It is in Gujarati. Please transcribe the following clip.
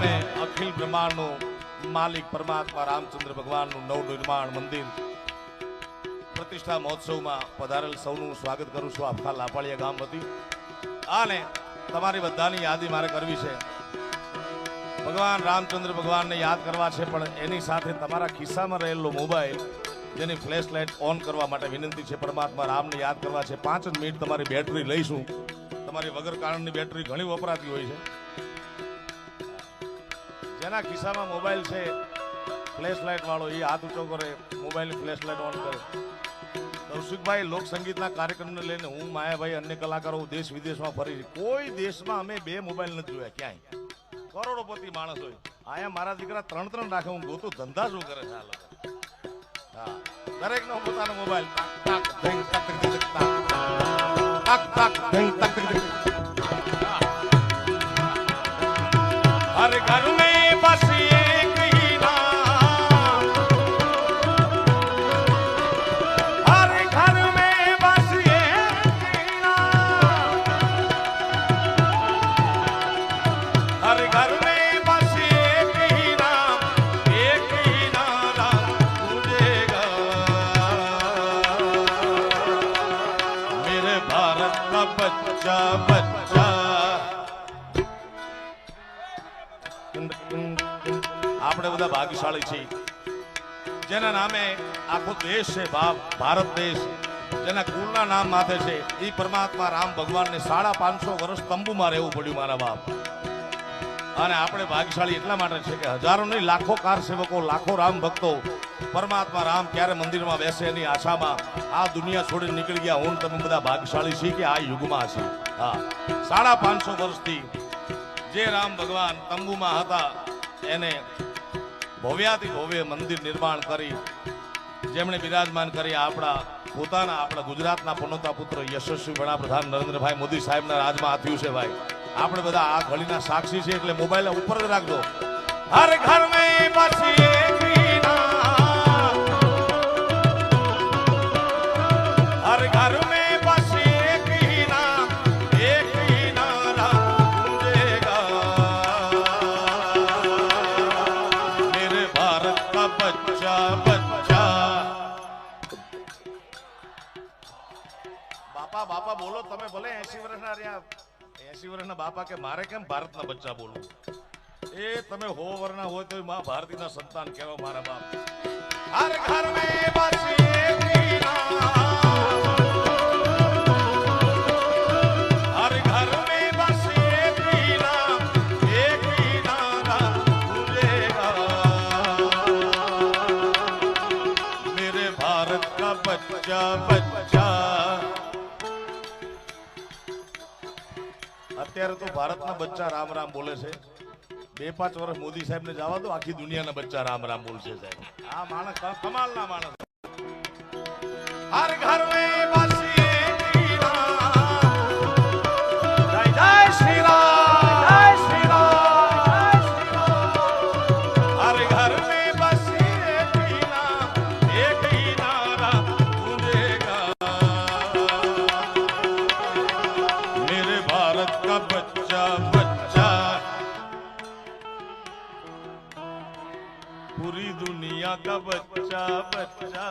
બ્રહ્માંડનું માલિક પરમાત્મા રામચંદ્ર ભગવાનનું નવનિર્માણ મંદિર પ્રતિષ્ઠા મહોત્સવમાં પધારેલ સૌનું સ્વાગત કરું છું આખા લાપાળિયા ગામ વતી. અને તમારી બધાની યાદી મારે કરવી છે. ભગવાન રામચંદ્ર ભગવાનને યાદ કરવા છે, પણ એની સાથે તમારા ખિસ્સામાં રહેલો મોબાઈલ જેની ફ્લેશ લાઇટ ઓન કરવા માટે વિનંતી છે, પરમાત્મા રામને યાદ કરવા છે. પાંચ જ મિનિટ તમારી બેટરી લઈશું. તમારી વગર કારણની બેટરી ઘણી વપરાતી હોય છે. જેના ખિસ્સામાં મોબાઈલ છે ફ્લેશ લાઇટ વાળો એ હાથ ઊંચો કરે મોબાઈલની ફ્લેશ લાઇટ ઓન કરે. કૌશિકભાઈ લોક કાર્યક્રમને લઈને હું, માયાભાઈ, અન્ય કલાકારો, દેશ વિદેશમાં ફરી કોઈ દેશમાં અમે બે મોબાઈલ નથી જોયા, ક્યાંય. કરોડોપતિ માણસ હોય. આયા મારા દીકરા ત્રણ ત્રણ રાખે, હું ગોતું, ધંધા શું કરે છે આ લોકો? હા. દરેકનો પોતાનો મોબાઈલ. તાક તાક આપણે બધા ભાગ્યશાળી છીએ. જેના નામે આખો દેશ છે ભારત દેશ. જેના કુળના નામ માથે છે એ પરમાત્મા રામ ભગવાનને સાડા પાંચસો વર્ષ તંબુમાં રહેવું પડ્યું મારા બાપ. અને આપણે ભાગ્યશાળી એટલા માટે છે કે હજારો નહીં, લાખો કાર સેવકો, લાખો રામ ભક્તો પરમાત્મા રામ ક્યારે મંદિરમાં બેસે એની આશામાં આ દુનિયા છોડીને નીકળી ગયા હું તમે બધા ભાગ્યશાળી છીએ કે આ યુગમાં છે હા. સાડા પાંચસો વર્ષથી જે રામ ભગવાન તંબુમાં હતા, એને ભવ્યાથી ભવ્ય મંદિર નિર્માણ કરી, જેમણે બિરાજમાન કરી આપણા પોતાના, આપણા ગુજરાતના પનોતા પુત્ર યશસ્વી વડાપ્રધાન નરેન્દ્રભાઈ મોદી સાહેબના રાજમાં આપ્યું છે ભાઈ. આપણે બધા આ ઘડીના સાક્ષી છે એટલે મોબાઈલ ઉપર જ રાખજો. હર ઘર મેં બસ બાપા બાપા બોલો, તમે ભલે એસી વર્ષના રહ્યા. એસી વર્ષના બાપા કે મારે કેમ ભારતના બચ્ચા બોલવું? એ તમે હો વરના હોય તો મા ભારતીના સંતાન કહેવા મારા બાપ? હર ઘર મેં બસ એક અત્યારે તો ભારતના બચ્ચા રામ રામ બોલે છે. બે પાંચ વર્ષ મોદી સાહેબ ને જવા દો, આખી દુનિયાના બચ્ચા રામ રામ બોલશે સાહેબ. આ માણસ કમાલના માણસ. શ્રી રામ. पूरी दुनिया का बच्चा बच्चा